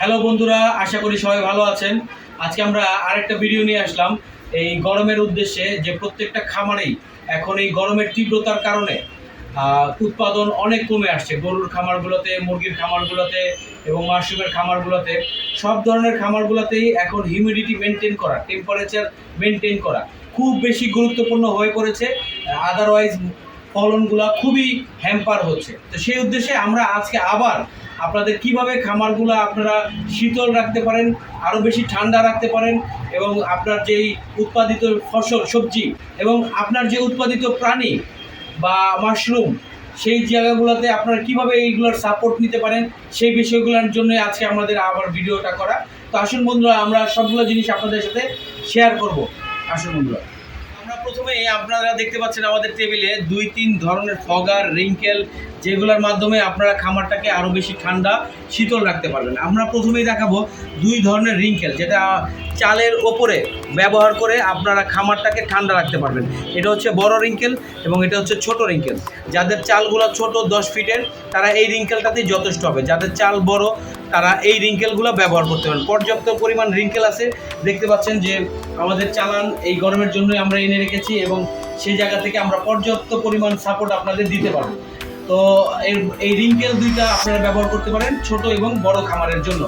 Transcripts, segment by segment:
Hello বন্ধুরা, আশা করি সবাই ভালো আছেন। আজকে আমরা আরেকটা ভিডিও নিয়ে আসলাম। এই গরমের উদ্দেশ্যে যে প্রত্যেকটা খামারেই এখন এই গরমের তীব্রতার কারণে উৎপাদন অনেক কমে আসছে। গরুর খামারগুলোতে, মুরগির খামারগুলোতে এবং মাশরুমের খামারগুলোতে। সব ধরনের খামারগুলোতেই এখন হিউমিডিটি মেনটেন করা টেম্পারেচার মেনটেন করা খুব বেশি গুরুত্বপূর্ণ হয়ে পড়েছে। আদারওয়াইজ ফলনগুলো খুবই হ্যাম্পার হচ্ছে। তো সেই উদ্দেশ্যে আমরা আজকে আবার আপনাদের কীভাবে খামারগুলো আপনারা শীতল রাখতে পারেন আরও বেশি ঠান্ডা রাখতে পারেন, এবং আপনার যেই উৎপাদিত ফসল, সবজি, এবং আপনার যে উৎপাদিত প্রাণী বা মাশরুম, সেই জায়গাগুলোতে আপনারা কীভাবে এইগুলোর সাপোর্ট নিতে পারেন, সেই বিষয়গুলোর জন্য আজকে আমাদের আবার ভিডিওটা করা। তো আসুন বন্ধুরা, আমরা সবগুলো জিনিস আপনাদের সাথে শেয়ার করব। আসুন বন্ধুরা। আমরা প্রথমে আপনারা দেখতে পাচ্ছেন আমাদের টেবিলে দুই তিন ধরনের ফগার রিঙ্কেল যেগুলোর মাধ্যমে আপনারা খামারটাকে আরও বেশি ঠান্ডা, শীতল রাখতে পারবেন। আমরা প্রথমেই দেখাবো দুই ধরনের রিঙ্কেল যেটা চালের ওপরে ব্যবহার করে আপনারা খামারটাকে ঠান্ডা রাখতে পারবেন। এটা হচ্ছে বড় রিঙ্কেল এবং এটা হচ্ছে ছোট রিঙ্কেল যাদের চালগুলো ছোট দশ ফিটের তারা এই রিঙ্কেলটাতেই যথেষ্ট হবে। যাদের চাল বড় তারা এই রিঙ্কেলগুলো ব্যবহার করতে পারেন। পর্যাপ্ত পরিমাণ রিঙ্কেল আছে। দেখতে পাচ্ছেন যে আমাদের চালান এই গরমের জন্যই আমরা এনে রেখেছি এবং সেই জায়গা থেকে আমরা পর্যাপ্ত পরিমাণ সাপোর্ট আপনাদের দিতে পারব। তো এই রিঙ্কেল দুইটা আপনারা ব্যবহার করতে পারেন ছোট এবং বড় খামারের জন্য।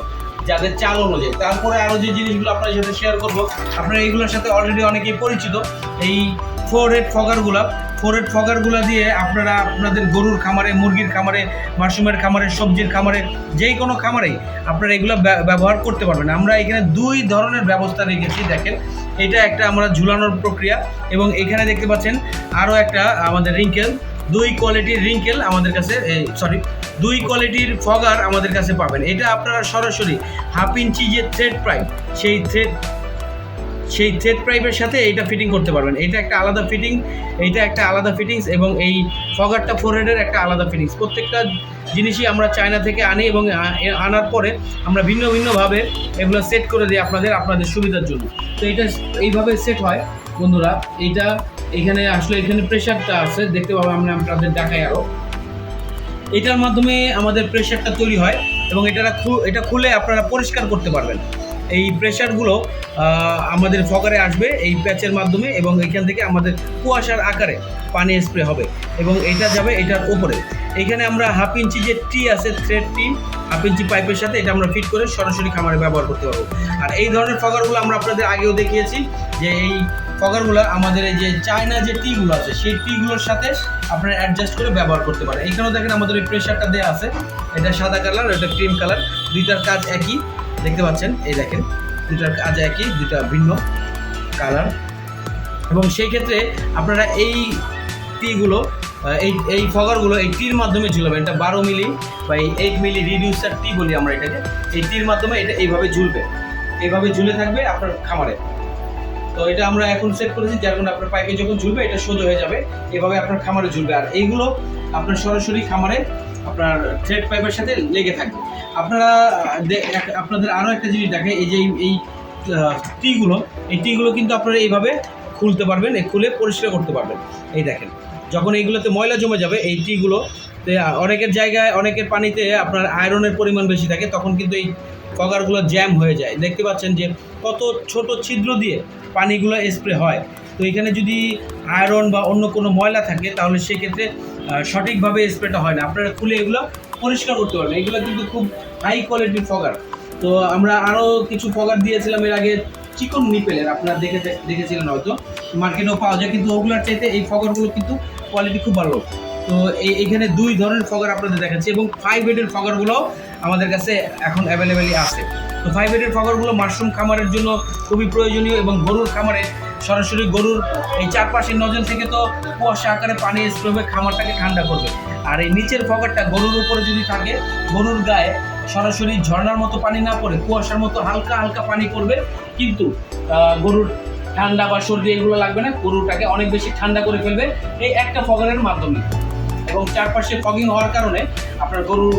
যাদের চাল অনুযায়ী তারপরে আরও যে জিনিসগুলো আপনার সাথে শেয়ার করব, আপনারা এইগুলোর সাথে অলরেডি অনেকেই পরিচিত। এই ফোর হেড ফগারগুলা ফোর হেড ফগারগুলো দিয়ে আপনারা আপনাদের গরুর খামারে, মুরগির খামারে, মাশরুমের খামারে, সবজির খামারে যেই কোনো খামারেই আপনারা এগুলো ব্য- ব্যবহার করতে পারবেন। আমরা এখানে দুই ধরনের ব্যবস্থা রেখেছি, দেখেন। এটা একটা আমরা ঝুলানোর প্রক্রিয়া এবং এখানে দেখতে পাচ্ছেন আরও একটা আমাদের রিঙ্কেল দুই কোয়ালিটির রিঙ্কেল আমাদের কাছে সরি দুই কোয়ালিটির ফগার আমাদের কাছে পাবেন। এটা আপনারা সরাসরি হাফ ইঞ্চি যে থ্রেড পাইপ সেই থ্রেড সেই থ্রেড পাইপের সাথে এইটা ফিটিং করতে পারবেন। এটা একটা আলাদা ফিটিং এইটা একটা আলাদা ফিটিংস এবং এই ফগারটা ফোরহেডের একটা আলাদা ফিটিংস প্রত্যেকটা জিনিসই আমরা চায়না থেকে আনি এবং আনার পরে আমরা ভিন্ন ভিন্নভাবে এগুলো সেট করে দিই আপনাদের আপনাদের সুবিধার জন্য। তো এটা এইভাবে সেট হয়, বন্ধুরা। এইটা এখানে আসলে এখানে প্রেশারটা আছে, দেখতে পাবো আমরা আপনাদের দেখাই আরও এটার মাধ্যমে আমাদের প্রেশারটা তৈরি হয় এবং এটা এটা খুলে আপনারা পরিষ্কার করতে পারবেন। এই প্রেশারগুলো আমাদের ফগারে আসবে এই প্যাচের মাধ্যমে এবং এখান থেকে আমাদের কুয়াশার আকারে পানি স্প্রে হবে এবং এটা যাবে এটার ওপরে। এখানে আমরা হাফ ইঞ্চি যে টি আছে থ্রেড টি হাফ ইঞ্চি পাইপের সাথে এটা আমরা ফিট করে সরাসরি খামারে ব্যবহার করতে পারব। আর এই ধরনের ফগারগুলো আমরা আপনাদের আগেও দেখিয়েছি যে এই ফগারগুলো আমাদের এই যে চায়না যে টিগুলো আছে, সেই টিগুলোর সাথে আপনারা অ্যাডজাস্ট করে ব্যবহার করতে পারেন। এখানেও দেখেন আমাদের এই প্রেশারটা দেওয়া আছে। এটা সাদা কালার এটা ক্রিম কালার দুইটার কাজ একই। দেখতে পাচ্ছেন? এই দেখেন, দুইটার কাজ একই, দুইটা ভিন্ন কালার এবং সেই ক্ষেত্রে আপনারা এই টিগুলো এই এই ফগারগুলো এই টির মাধ্যমে ঝুলাবেন। এটা বারো মিলি বা এই এইট মিলি রিডিউসার টি বলি আমরা এটাকে। এই টির মাধ্যমে এটা এইভাবে ঝুলবে। এইভাবে ঝুলে থাকবে আপনার খামারে। তো এটা আমরা এখন সেট করেছি, যার কারণে আপনার পাইপে যখন ঝুলবে, এটা সোজা হয়ে যাবে। এভাবে আপনার খামারে ঝুলবে। আর এইগুলো আপনার সরাসরি খামারে আপনার থ্রেড পাইপের সাথে লেগে থাকবে। আপনারা আপনাদের আরও একটা জিনিস দেখে এই যে এই- এই টিগুলো এই টিগুলো কিন্তু আপনারা এইভাবে খুলতে পারবেন খুলে পরিষ্কার করতে পারবেন। এই দেখেন, যখন এইগুলোতে ময়লা জমে যাবে, এই টিগুলো অনেকের জায়গায়, অনেকের পানিতে আপনার আয়রনের পরিমাণ বেশি থাকে, তখন কিন্তু এই কগারগুলো জ্যাম হয়ে যায়। দেখতে পাচ্ছেন যে কত ছোট ছিদ্র দিয়ে পানিগুলো স্প্রে হয়। তো এখানে যদি আয়রন বা অন্য কোনো ময়লা থাকে, তাহলে সেক্ষেত্রে সঠিকভাবে স্প্রেটা হয় না। আপনারা খুলে এগুলো পরিষ্কার করতে পারবেন। এগুলো কিন্তু খুব হাই কোয়ালিটির ফগার। তো আমরা আরও কিছু ফগার দিয়েছিলাম, এর আগে চিকন নিপেলের। আপনারা দেখে দেখেছিলেন হয়তো। মার্কেটেও পাওয়া যায়, কিন্তু ওগুলোর চাইতে এই ফগারগুলো কিন্তু কোয়ালিটি খুব ভালো। তো এখানে দুই ধরনের ফগার আপনাদের দেখাচ্ছি এবং ফাইভ হেডের ফগারগুলো আমাদের কাছে এখন অ্যাভেলেবেলই আছে। তো ফাইভ হেডের ফগারগুলো মাশরুম খামারের জন্য খুবই প্রয়োজনীয় এবং গরুর খামারে সরাসরি গরুর এই চারপাশের নজল থেকে তো কুয়াশা আকারে পানি স্প্রে হবে খামারটাকে ঠান্ডা করবে। আর এই নিচের ফগারটা গরুর উপরে যদি থাকে, গরুর গায়ে সরাসরি ঝর্ণার মতো পানি না পড়ে, কুয়াশার মতো হালকা হালকা পানি পড়বে, কিন্তু গরুর ঠান্ডা বা সর্দি এগুলো লাগবে না, গরুটাকে অনেক বেশি ঠান্ডা করে ফেলবে এই একটা ফগারের মাধ্যমে। এবং চারপাশে ফগিং হওয়ার কারণে আপনার গরু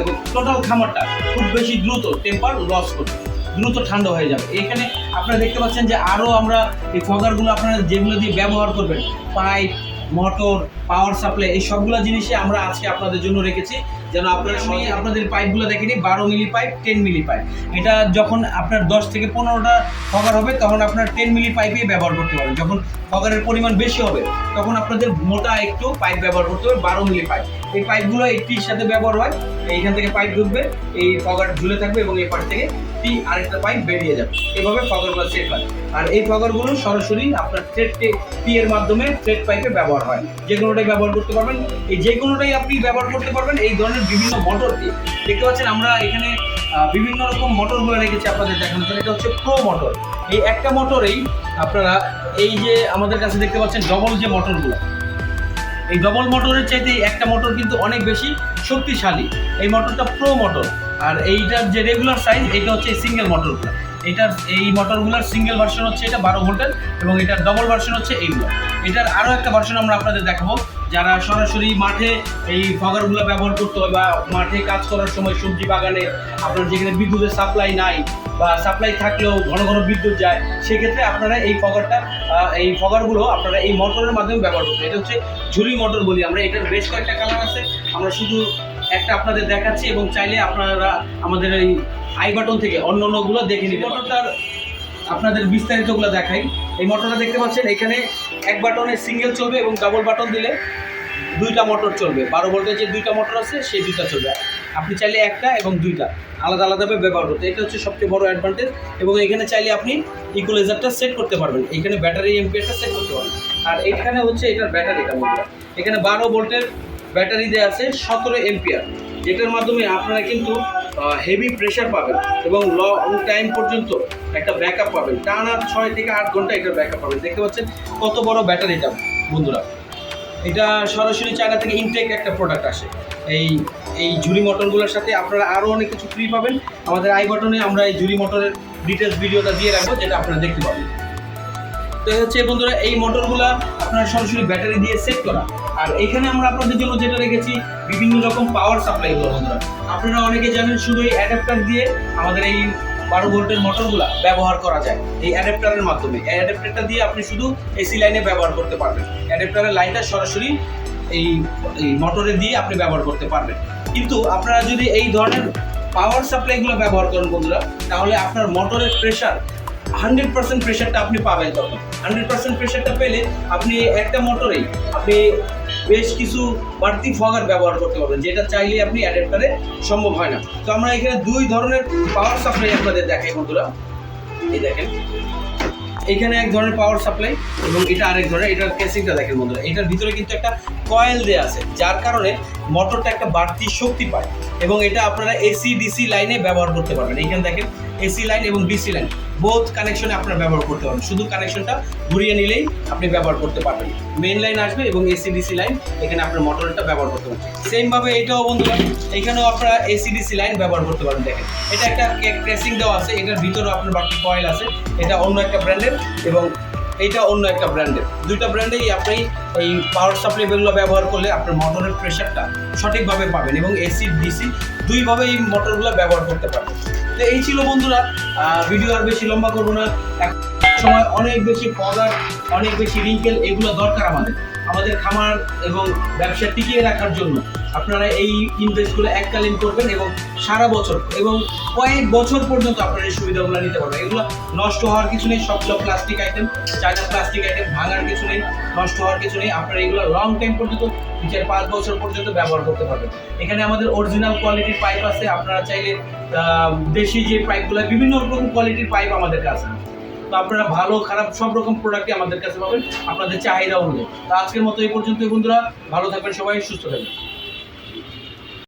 এবং টোটাল খামারটা খুব বেশি দ্রুত টেম্পার লস করবে, দ্রুত ঠান্ডা হয়ে যাবে। এখানে আপনারা দেখতে পাচ্ছেন যে আরও আমরা এই ফগারগুলো আপনারা যেগুলো দিয়ে ব্যবহার করবেন পাইপ মোটর পাওয়ার সাপ্লাই এই সবগুলো জিনিসই আমরা আজকে আপনাদের জন্য রেখেছি। যেন আপনারা সঙ্গে আপনাদের পাইপগুলো দেখেনি বারো milli pipe ten milli pipe এটা যখন আপনার দশ থেকে পনেরোটা ফগার হবে, তখন আপনার টেন মিলি পাইপই ব্যবহার করতে পারবেন। যখন ফগারের পরিমাণ বেশি হবে, তখন আপনাদের মোটা একটু পাইপ ব্যবহার করতে হবে, বারো মিলি পাইপ এই পাইপগুলো একটির সাথে ব্যবহার হয়। এইখান থেকে পাইপ ঢুকবে, এই ফগার ঝুলে থাকবে এবং এই পাশ থেকে টি আরেকটা পাইপ বেরিয়ে যাবে। এভাবে ফগারগুলো সেট হয়। আর এই ফগারগুলো সরাসরি আপনার থ্রেড টি এর মাধ্যমে থ্রেড পাইপে ব্যবহার হয়। যে কোনোটাই ব্যবহার করতে পারবেন, এই যে কোনোটাই আপনি ব্যবহার করতে পারবেন, এই ধরনের বিভিন্ন মোটর দিয়ে দেখতে পাচ্ছেন আমরা এখানে বিভিন্ন রকম মোটরগুলো রেখেছি আপনাদের দেখানোর জন্য। এটা হচ্ছে প্রো মোটর এই একটা মোটরেই আপনারা, এই যে আমাদের কাছে দেখতে পাচ্ছেন ডবল যে মোটরগুলো এই ডবল মোটরের চাইতে একটা মোটর কিন্তু অনেক বেশি শক্তিশালী। এই মোটরটা প্রো মোটর আর এইটার যে রেগুলার সাইজ এটা হচ্ছে সিঙ্গেল মোটরগুলো এটার এই মোটরগুলোর সিঙ্গেল ভার্সন হচ্ছে এটা বারো ভোল্টের এবং এটার ডবল ভার্সন হচ্ছে এইগুলো এটার আরও একটা ভার্সন আমরা আপনাদের দেখাবো। যারা সরাসরি মাঠে এই ফগারগুলো ব্যবহার করতে হয় বা মাঠে কাজ করার সময় সবজি বাগানে আপনার যেখানে বিদ্যুতের সাপ্লাই নাই বা সাপ্লাই থাকলেও ঘন ঘন বিদ্যুৎ যায়, সেক্ষেত্রে আপনারা এই ফগারটা এই ফগারগুলো আপনারা এই মোটরের মাধ্যমে ব্যবহার করতে এটা হচ্ছে ঝুরি মোটর বলি আমরা। এটার বেশ কয়েকটা কালার আছে। আমরা শুধু একটা আপনাদের দেখাচ্ছি এবং চাইলে আপনারা আমাদের এই আই বাটন থেকে অন্য অন্যগুলো দেখে নিতে মোটরটার আপনাদের বিস্তারিতগুলো দেখাই। এই মোটরটা দেখতে পাচ্ছেন, এখানে এক বাটনে সিঙ্গেল চলবে এবং ডাবল বাটন দিলে দুইটা মোটর চলবে। বারো ভোল্টের যে দুইটা মোটর আছে, সেই দুইটা চলবে। আপনি চাইলে একটা এবং দুইটা, আলাদা আলাদাভাবে ব্যবহার করতে। এটা হচ্ছে সবচেয়ে বড় অ্যাডভান্টেজ এবং এখানে চাইলে আপনি ইকুলাইজারটা সেট করতে পারবেন। এখানে ব্যাটারি এমপিএসটা সেট করতে পারবেন। আর এখানে হচ্ছে এটার ব্যাটারিটা বন্ধুরা। এখানে বারো ভোল্টের ব্যাটারি দেওয়া আছে সতেরো এমপিআর এটার মাধ্যমে আপনারা কিন্তু হেভি প্রেশার পাবেন এবং লং টাইম পর্যন্ত একটা ব্যাকআপ পাবেন। টানা ছয় থেকে আট ঘণ্টা এটার ব্যাকআপ পাবেন। দেখতে পাচ্ছেন কত বড় ব্যাটারিটা বন্ধুরা। এটা সরাসরি চায়না থেকে ইনটেক একটা প্রোডাক্ট আসে। এই এই ঝুড়ি মোটরগুলোর সাথে আপনারা আরও অনেক কিছু ফ্রি পাবেন। আমাদের আই বাটনে আমরা এই ঝুড়ি মোটরের ডিটেলস ভিডিওটা দিয়ে রাখব, যেটা আপনারা দেখতে পাবেন। তো হচ্ছে বন্ধুরা, এই মোটরগুলা আপনারা সরাসরি ব্যাটারি দিয়ে সেট করা। আর এখানে আমরা আপনাদের জন্য যেটা রেখেছি, বিভিন্ন রকম পাওয়ার সাপ্লাইগুলো বন্ধুরা। আপনারা অনেকে জানেন শুধু এই অ্যাডাপ্টার দিয়ে আমাদের এই বারো ভোল্টের মোটরগুলো ব্যবহার করা যায় এই অ্যাডাপ্টারের মাধ্যমে। এই অ্যাডাপ্টারটা দিয়ে আপনি শুধু এসি লাইনে ব্যবহার করতে পারবেন। অ্যাডাপ্টারের লাইনটা সরাসরি এই এই মোটরে দিয়ে আপনি ব্যবহার করতে পারবেন। কিন্তু আপনারা যদি এই ধরনের পাওয়ার সাপ্লাইগুলো ব্যবহার করেন বন্ধুরা, তাহলে আপনার মোটরের প্রেশার হান্ড্রেড পার্সেন্ট প্রেশারটা আপনি পাবেন তখন। হান্ড্রেড পার্সেন্ট প্রেশারটা পেলে আপনি একটা মোটরেই আপনি বেশ কিছু বাড়তি ফগার ব্যবহার করতে পারবেন, যেটা চাইলে আপনি অ্যাডাপ্টারে সম্ভব হয় না। তো আমরা এখানে দুই ধরনের পাওয়ার সাপ্লাই আপনাদের দেখাই বন্ধুরা। এই দেখেন, এখানে এক ধরনের পাওয়ার সাপ্লাই এবং এটা আরেক ধরনের, এটার কেসিংটা দেখেন বন্ধুরা। এটার ভিতরে কিন্তু একটা কয়েল দেওয়া আছে, যার কারণে মোটরটা একটা বাড়তি শক্তি পায় এবং এটা আপনারা এসি ডিসি লাইনে ব্যবহার করতে পারবেন। এখানে দেখেন এসি লাইন এবং ডিসি লাইন। বোথ কানেকশনে আপনার ব্যবহার করতে পারবেন। শুধু কানেকশনটা ঘুরিয়ে নিলেই আপনি ব্যবহার করতে পারবেন। মেন লাইন আসবে এবং এসি, ডিসি লাইন এখানে আপনার মোটরটা ব্যবহার করতে পারবেন। সেমভাবে এটাও বন্ধুরা, এখানেও আপনারা এসি, ডিসি লাইন ব্যবহার করতে পারবেন। দেখেন, এটা একটা ক্রেসিং দেওয়া আছে। এটার ভিতরেও আপনার বাড়তি কয়েল আছে। এটা অন্য একটা ব্র্যান্ডের এবং এইটা অন্য একটা ব্র্যান্ডের দুইটা ব্র্যান্ডেই আপনি এই পাওয়ার সাপ্লাইগুলো ব্যবহার করলে আপনার মোটরের প্রেশারটা সঠিকভাবে পাবেন এবং এসি ডিসি দুইভাবে এই মোটরগুলো ব্যবহার করতে পারবেন। তো এই ছিল বন্ধুরা ভিডিও আর বেশি লম্বা করব না। এক সময় অনেক বেশি পদার অনেক বেশি রিঙ্কেল, এগুলো দরকার আমাদের। আমাদের খামার এবং ব্যবসা টিকিয়ে রাখার জন্য আপনারা এই ইনভেস্টগুলো এককালীন করবেন এবং সারা বছর এবং কয়েক বছর পর্যন্ত আপনারা এই সুবিধাগুলো নিতে পারবেন। এগুলো নষ্ট হওয়ার কিছু নেই সবগুলো plastic item China plastic item ভাঙার কিছু নেই, নষ্ট হওয়ার কিছু নেই। আপনারা এগুলো লং টাইম পর্যন্ত দু চার পাঁচ বছর পর্যন্ত ব্যবহার করতে পারবেন। এখানে আমাদের অরিজিনাল কোয়ালিটির পাইপ আছে, আপনারা চাইলে দেশি যে পাইপগুলো বিভিন্ন রকম কোয়ালিটির পাইপ আমাদের কাছে তো আপনারা ভালো, খারাপ সব রকম প্রোডাক্টই আমাদের কাছে পাবেন, আপনাদের চাহিদা অনুযায়ী। তো আজকের মতো এই পর্যন্তই বন্ধুরা, ভালো থাকবেন সবাই, সুস্থ থাকবেন।